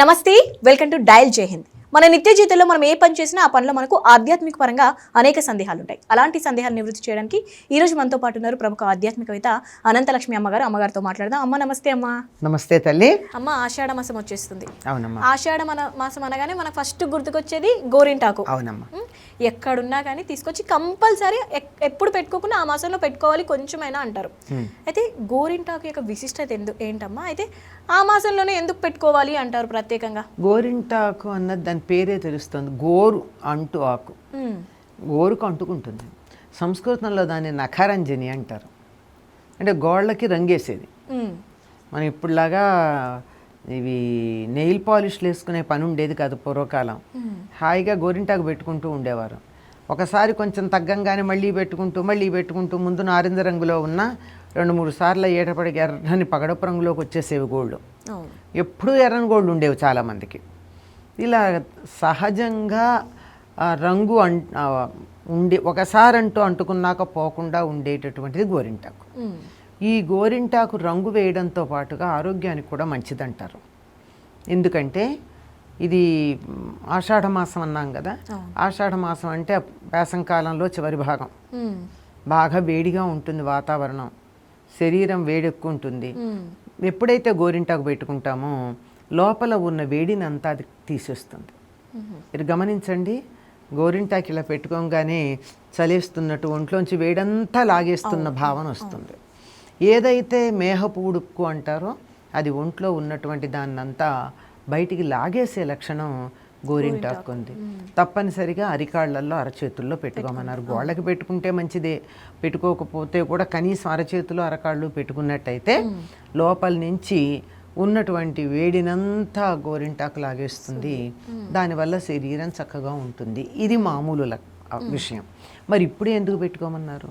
నమస్తే welcome to dial జై హింద్. మన నిత్య జీవితంలో మనం ఏ పని చేసినా ఆ పనిలో మనకు ఆధ్యాత్మిక పరంగా అనేక సందేహాలు ఉంటాయి అలాంటి సందేహాలు నివృత్తి చేయడానికి ఈ రోజు మనతో పాటు ఉన్నారు ప్రముఖ ఆధ్యాత్మికవేత్త అనంతలక్ష్మి అమ్మగారు. అమ్మగారితో మాట్లాడదాం. అమ్మ నమస్తే అమ్మ. నమస్తే తల్లి. అమ్మ ఆషాఢ మాసం వచ్చేస్తుంది. అవునమ్మా. ఆషాఢ మన మాసం అనగానే మనకు ఫస్ట్ గుర్తుకొచ్చేది గోరింటాకు. అవునమ్మా? ఎక్కడున్నా కానీ తీసుకొచ్చి కంపల్సరీ ఎప్పుడు పెట్టుకోకుండా ఆ మాసంలో పెట్టుకోవాలి కొంచెమైనా అంటారు. అయితే గోరింటాకు యొక్క విశిష్టత ఎందు ఏంటమ్మా? అయితే ఆ మాసంలోనే ఎందుకు పెట్టుకోవాలి అంటారు ప్రత్యేకంగా? గోరింటాకు అన్నది దాని పేరే తెలుస్తుంది. గోరు అంటు ఆకు. గోరుకు అంటుకుంటుంది. సంస్కృతంలో దాన్ని నఖరంజని అంటారు. అంటే గోళ్ళకి రంగేసేది. మనం ఇప్పుడులాగా ఇవి నెయిల్ పాలిష్లు వేసుకునే పని ఉండేది కాదు పూర్వకాలం. హాయిగా గోరింటాకు పెట్టుకుంటూ ఉండేవారు. ఒకసారి కొంచెం తగ్గంగానే మళ్ళీ పెట్టుకుంటూ మళ్ళీ పెట్టుకుంటూ ముందు నారింజ రంగులో ఉన్న రెండు మూడు సార్లు ఏటపడికి ఎర్రని పగడపు రంగులోకి వచ్చేసేవి గోళ్ళు. అవును ఎప్పుడూ ఎర్రని గోళ్ళు ఉండేవి చాలామందికి ఇలా సహజంగా రంగు అం ఉండి ఒకసారి అంటూ అంటుకున్నాక పోకుండా ఉండేటటువంటిది గోరింటాకు. ఈ గోరింటాకు రంగు వేయడంతో పాటుగా ఆరోగ్యానికి కూడా మంచిదంటారు. ఎందుకంటే ఇది ఆషాఢ మాసం అన్నాం కదా. ఆషాఢ మాసం అంటే వేసంకాలంలో చివరి భాగం. బాగా వేడిగా ఉంటుంది వాతావరణం. శరీరం వేడెక్కుంటుంది. ఉం. ఎప్పుడైతే గోరింటాకు పెట్టుకుంటామో లోపల ఉన్న వేడిని అంతా అది తీసేస్తుంది. మీరు గమనించండి గోరింటాకు ఇలా పెట్టుకోగానే చలేస్తున్నట్టు ఒంట్లోంచి వేడంతా లాగేస్తున్న భావన వస్తుంది. ఏదైతే మేహపు ఉడుక్కు అంటారో అది ఒంట్లో ఉన్నటువంటి దాన్నంతా బయటికి లాగేసే లక్షణం గోరింటాకు ఉంది. తప్పనిసరిగా అరికాళ్ళల్లో అరచేతుల్లో పెట్టుకోమన్నారు. గోళ్ళకి పెట్టుకుంటే మంచిదే. పెట్టుకోకపోతే కూడా కనీసం అరచేతులు అరకాళ్ళు పెట్టుకున్నట్టయితే లోపల నుంచి ఉన్నటువంటి వేడినంతా గోరింటాకు లాగేస్తుంది. దానివల్ల శరీరం చక్కగా ఉంటుంది. ఇది మామూలు విషయం. మరి ఇప్పుడే ఎందుకు పెట్టుకోమన్నారు.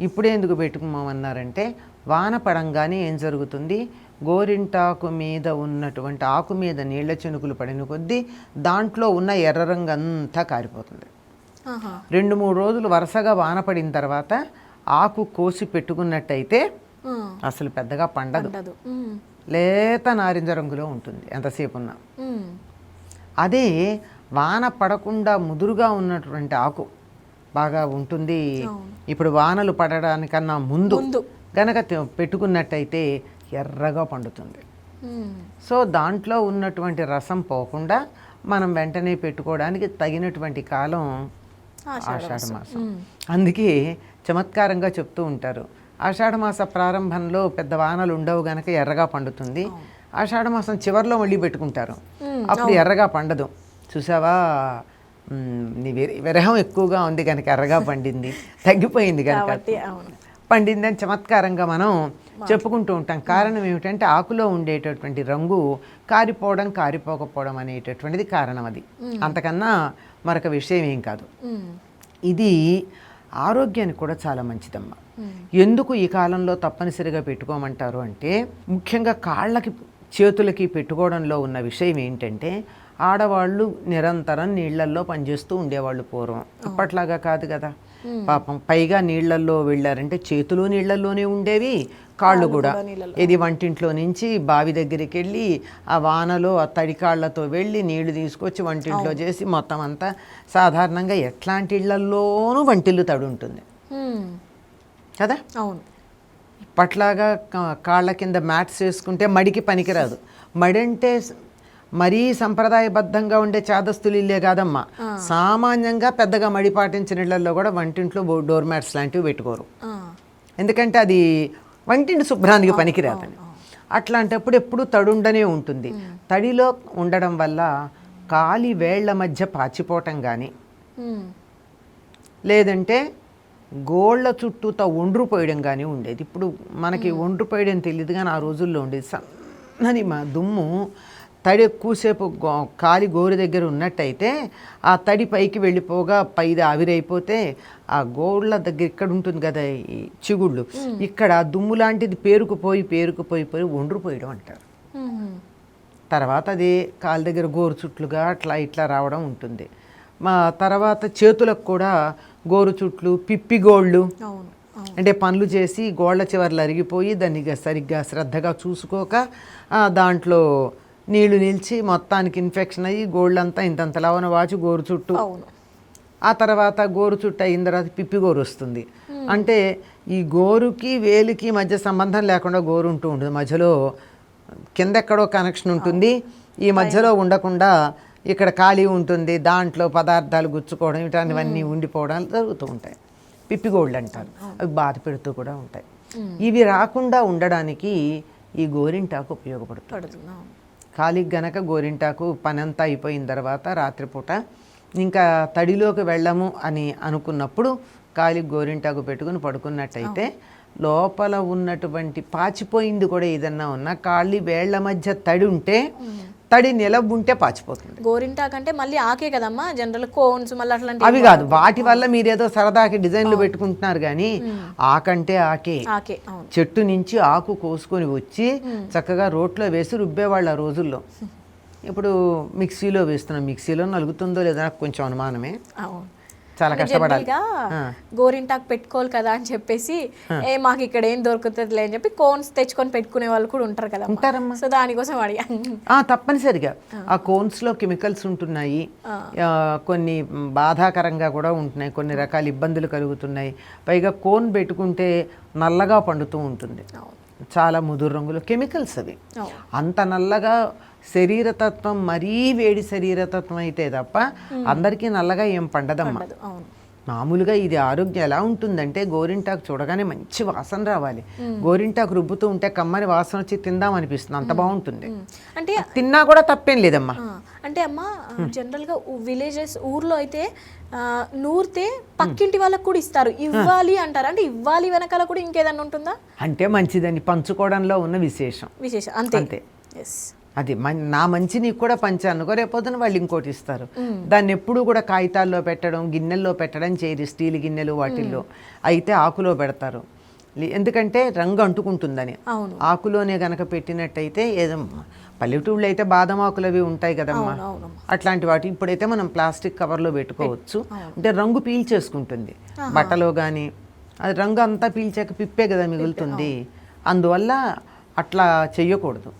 ఇప్పుడే ఎందుకు పెట్టుకోమన్నారంటే వాన పడంగానే ఏం జరుగుతుంది? గోరింటాకు మీద ఉన్నటువంటి ఆకు మీద నీళ్ళ చెనుకులు పడిన కొద్దీ దాంట్లో ఉన్న ఎర్ర రంగు అంతా కారిపోతుంది. రెండు మూడు రోజులు వరుసగా వాన పడిన తర్వాత ఆకు కోసి పెట్టుకున్నట్టయితే. అసలు పెద్దగా పండదు. లేత నారింజ రంగులో ఉంటుంది ఎంతసేపు ఉన్నా. అదే వాన పడకుండా ముదురుగా ఉన్నటువంటి ఆకు బాగా ఉంటుంది ఇప్పుడు వానలు పడడానికన్నా ముందు. గనక పెట్టుకున్నట్టయితే ఎర్రగా పండుతుంది. ఉం. సో దాంట్లో ఉన్నటువంటి రసం పోకుండా మనం వెంటనే పెట్టుకోవడానికి తగినటువంటి కాలం ఆషాఢ మాసం. అందుకే చమత్కారంగా చెప్తూ ఉంటారు. ఆషాఢ మాస ప్రారంభంలో పెద్ద వానలు ఉండవు గనక ఎర్రగా పండుతుంది. ఆషాఢ మాసం చివరిలో మళ్ళీ పెట్టుకుంటారు. అప్పుడు ఎర్రగా పండదు. చూసావా? నీ విర- విరహం ఎక్కువగా ఉంది కనుక ఎర్రగా పండింది. తగ్గిపోయింది కనుక పండిందని చమత్కారంగా మనం చెప్పుకుంటూ ఉంటాం. కారణం ఏమిటంటే ఆకులో ఉండేటటువంటి రంగు కారిపోవడం కారిపోకపోవడం అనేటటువంటిది కారణం అది. అంతకన్నా మరొక విషయం ఏం కాదు. ఇది ఆరోగ్యానికి కూడా చాలా మంచిదమ్మా. ఎందుకు ఈ కాలంలో తప్పనిసరిగా పెట్టుకోమంటారు అంటే ముఖ్యంగా కాళ్ళకి చేతులకి పెట్టుకోవడంలో ఉన్న విషయం ఏంటంటే ఆడవాళ్ళు నిరంతరం నీళ్ళల్లో పనిచేస్తూ ఉండేవాళ్ళు పూర్వం. అప్పట్లాగా కాదు కదా. పాపం పైగా నీళ్ళల్లో వెళ్ళారంటే చేతులు నీళ్ళల్లోనే ఉండేవి కాళ్ళు కూడా. ఇది వంటింట్లో నుంచి బావి దగ్గరికి వెళ్ళి ఆ వానలో ఆ తడి కాళ్ళతో వెళ్ళి నీళ్ళు తీసుకొచ్చి వంటింట్లో చేసి మొత్తం అంతా సాధారణంగా ఎట్లాంటి ఇళ్ళల్లోనూ వంటిల్లు తడి ఉంటుంది. కదా? అవును. ఇప్పట్లాగా కా- కాళ్ళ కింద మ్యాట్స్ వేసుకుంటే మడికి పనికిరాదు. మడి అంటే మరీ సంప్రదాయబద్ధంగా ఉండే చాదస్తులు ఇల్లే కాదమ్మా. సామాన్యంగా పెద్దగా మడి పాటించిన ఇళ్ళలో కూడా వంటింట్లో డోర్ మ్యాట్స్ లాంటివి పెట్టుకోరు. ఎందుకంటే అది వంటింటి శుభ్రానికి పనికిరాదని. అట్లాంటప్పుడు ఎప్పుడు తడుండనే ఉంటుంది. తడిలో ఉండడం వల్ల కాలి వేళ్ళ మధ్య పాచిపోవటం కానీ. లేదంటే గోళ్ళ చుట్టూతో ఒండ్రు పోయడం కానీ ఉండేది. ఇప్పుడు మనకి ఒండ్రు పోయడం తెలియదు కానీ ఆ రోజుల్లో ఉండేది. సన్నని మా దుమ్ము తడి ఎక్కువసేపు గో- కాలి గోరు దగ్గర ఉన్నట్టయితే ఆ తడి పైకి వెళ్ళిపోగా పైది ఆవిరైపోతే ఆ గోళ్ళ దగ్గర ఇక్కడ ఉంటుంది కదా ఈ చిగుళ్ళు ఇక్కడ దుమ్ము లాంటిది పేరుకుపోయి పేరుకుపోయి పోయి ఒండ్రు పోయడం అంటారు. తర్వాత అది కాళ్ళ దగ్గర గోరు చుట్లుగా అట్లా ఇట్లా రావడం ఉంటుంది. మా తర్వాత చేతులకు కూడా గోరు చుట్లు పిప్పిగోళ్ళు అంటే పనులు చేసి గోళ్ళ చివర్లు అరిగిపోయి దాన్ని సరిగ్గా శ్రద్ధగా చూసుకోక దాంట్లో నీళ్ళు నిలిచి మొత్తానికి ఇన్ఫెక్షన్ అయ్యి అంతా ఇంతంత లవణ వాచి గోరు చుట్టూ. ఆ తర్వాత గోరు చుట్టూ అయిన తర్వాత పిప్పి గోరు వస్తుంది. అంటే ఈ గోరుకి వేలికి మధ్య సంబంధం లేకుండా గోరు ఉంటూ ఉంటుంది. మధ్యలో కింద ఎక్కడో కనెక్షన్ ఉంటుంది ఈ మధ్యలో ఉండకుండా ఇక్కడ ఖాళీ ఉంటుంది. దాంట్లో పదార్థాలు గుచ్చుకోవడం ఇట్లాంటివన్నీ ఉండిపోవడం జరుగుతూ ఉంటాయి. పిప్పి గోల్డ్ అంటారు. అవి బాధ పెడుతూ కూడా ఉంటాయి. ఇవి రాకుండా ఉండడానికి ఈ గోరింటాకు ఉపయోగపడుతుంది. ఖాళీకి గనక గోరింటాకు పని అంతా అయిపోయిన తర్వాత రాత్రిపూట ఇంకా తడిలోకి వెళ్ళము అని అనుకున్నప్పుడు ఖాళీకి గోరింటాకు పెట్టుకుని పడుకున్నట్టయితే లోపల ఉన్నటువంటి పాచిపోయింది కూడా ఏదన్నా ఉన్నా కాళ్ళి వేళ్ళ మధ్య తడి ఉంటే తడి నిలబ ఉంటే పాచిపోతుంది. గోరింటాక్ అంటే మళ్ళీ ఆకే కదమ్మా జనరల్ కోన్స్ మళ్ళీ అట్లాంటి అవి కాదు వాటి వల్ల మీరేదో సరదాకి డిజైన్లు పెట్టుకుంటున్నారు కానీ ఆకంటే ఆకే. చెట్టు నుంచి ఆకు కోసుకొని వచ్చి చక్కగా రోట్లో వేసి రుబ్బేవాళ్ళు ఆ రోజుల్లో. ఇప్పుడు మిక్సీలో వేస్తున్నాం. మిక్సీలో నలుగుతుందో లేదో నాకు కొంచెం అనుమానమే. అవును. చాలా కష్టపడాలి. గోరింటాక్ పెట్టుకోవాలి కదా అని చెప్పేసి ఏ మాకు ఇక్కడ ఏం దొరుకుతుందిలే అని చెప్పి కోన్స్ తెచ్చుకొని పెట్టుకునే వాళ్ళు కూడా ఉంటారు కదా ఉంటారమ్మా. సో దానికోసం అడిగా తప్పనిసరిగా. ఆ. కోన్స్లో కెమికల్స్ ఉంటున్నాయి. కొన్ని బాధాకరంగా కూడా ఉంటున్నాయి. కొన్ని రకాల ఇబ్బందులు కలుగుతున్నాయి. పైగా కోన్ పెట్టుకుంటే నల్లగా పండుతూ ఉంటుంది. చాలా ముదురు రంగులు కెమికల్స్ అవి. అంత నల్లగా శరీరతత్వం మరీ వేడి శరీరతత్వం అయితే తప్ప అందరికీ నల్లగా ఏం పండదమ్మా. మామూలుగా ఇది ఆరోగ్యం ఎలా ఉంటుందంటే గోరింటాకు చూడగానే మంచి వాసన రావాలి. గోరింటాకు రుబ్బుతూ ఉంటే కమ్మని వాసన వచ్చి తిందాం అనిపిస్తుంది అంత బాగుంటుంది. అంటే తిన్నా కూడా తప్పేం లేదమ్మా. అంటే అమ్మ జనరల్గా విలేజెస్ ఊర్లో అయితే నూరితే పక్కింటి వాళ్ళకి కూడా ఇస్తారు. ఇవ్వాలి అంటారు? అంటే ఇవ్వాలి వెనకాల కూడా ఇంకేదన్నా ఉంటుందా? అంటే మంచిదని పంచుకోవడంలో ఉన్న విశేషం. విశేషం అంతే. అంతే. ఎస్ అది నా మంచి నీకు కూడా పంచానుకో రేపొద్దున వాళ్ళు ఇంకోటి ఇస్తారు. దాన్ని ఎప్పుడు కూడా కాగితాల్లో పెట్టడం గిన్నెల్లో పెట్టడం చేయరు స్టీల్ గిన్నెలు వాటిల్లో. అయితే ఆకులో పెడతారు. ఎందుకంటే రంగు అంటుకుంటుందని. ఆకులోనే గనక పెట్టినట్టయితే ఏదో పల్లెటూళ్ళు అయితే బాదం ఆకులు అవి ఉంటాయి కదమ్మా. అట్లాంటి వాటి ఇప్పుడైతే మనం ప్లాస్టిక్ కవర్లో పెట్టుకోవచ్చు. అంటే రంగు పీల్చేసుకుంటుంది. బట్టలో కానీ అది రంగు అంతా పీల్చాక పిప్పే కదా మిగులుతుంది. అందువల్ల అట్లా చెయ్యకూడదు.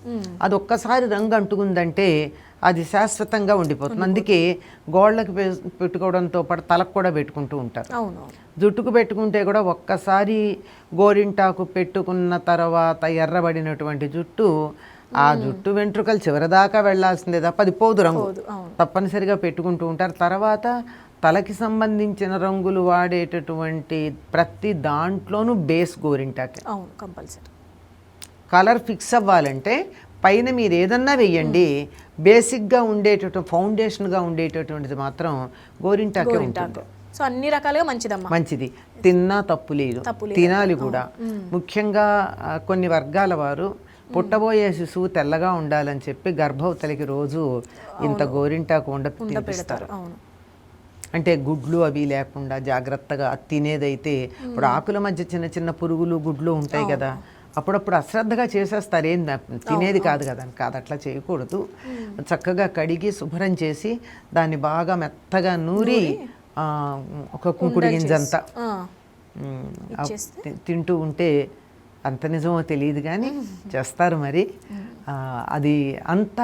అది ఒక్కసారి రంగు అంటుకుందంటే అది శాశ్వతంగా ఉండిపోతుంది. అందుకే గోళ్ళకి పెట్టుకోవడంతో పాటు తలకు కూడా పెట్టుకుంటూ ఉంటారు. జుట్టుకు పెట్టుకుంటే కూడా ఒక్కసారి గోరింటాకు పెట్టుకున్న తర్వాత ఎర్రబడినటువంటి జుట్టు ఆ జుట్టు వెంట్రుకలు చివరిదాకా వెళ్ళాల్సిందే తప్ప అది పోదు రంగు. తప్పనిసరిగా పెట్టుకుంటూ ఉంటారు. తర్వాత తలకి సంబంధించిన రంగులు వాడేటటువంటి ప్రతి దాంట్లోనూ బేస్ గోరింటాకే. అవును కంపల్సరీ. కలర్ ఫిక్స్ అవ్వాలంటే పైన మీరు ఏదన్నా వెయ్యండి. బేసిక్గా ఉండేటటువంటి ఫౌండేషన్గా ఉండేటటువంటిది మాత్రం గోరింటాకే ఉంటుంది. సో అన్ని రకాలుగా మంచిదమ్మా. మంచిది. తిన్నా తప్పు లేదు. తినాలి కూడా. ముఖ్యంగా కొన్ని వర్గాల వారు పుట్టబోయే శిశువు తెల్లగా ఉండాలని చెప్పి గర్భవతలకి రోజు ఇంత గోరింటాకు ఉండ తినిపిస్తారు. అంటే గుడ్లు అవి లేకుండా జాగ్రత్తగా తినేదైతే ఇప్పుడు ఆకుల మధ్య చిన్న చిన్న పురుగులు గుడ్లు ఉంటాయి కదా. అప్పుడప్పుడు అశ్రద్ధగా చేసేస్తారు ఏం తినేది కాదు కదా కాదు అట్లా చేయకూడదు. చక్కగా కడిగి శుభ్రం చేసి దాన్ని బాగా మెత్తగా నూరి ఒక కుంకుడు గింజంతా. తింటూ ఉంటే అంత నిజమో తెలియదు కానీ చేస్తారు మరి. అది అంత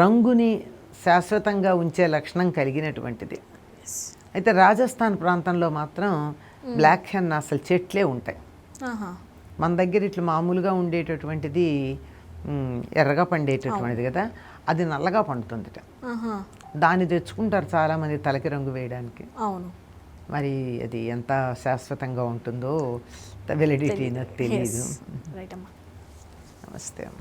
రంగుని శాశ్వతంగా ఉంచే లక్షణం కలిగినటువంటిది. అయితే రాజస్థాన్ ప్రాంతంలో మాత్రం బ్లాక్ హెన్ అసలు చెట్లే ఉంటాయి. మన దగ్గర ఇట్లా మామూలుగా ఉండేటటువంటిది ఎర్రగా పండేటటువంటిది కదా అది నల్లగా పండుతుందిట. ఆహా. దాన్ని తెచ్చుకుంటారు చాలామంది తలకి రంగు వేయడానికి. అవును. మరి అది ఎంత శాశ్వతంగా ఉంటుందో వెలిడిటీ నాకు తెలియదు నమస్తే అమ్మ.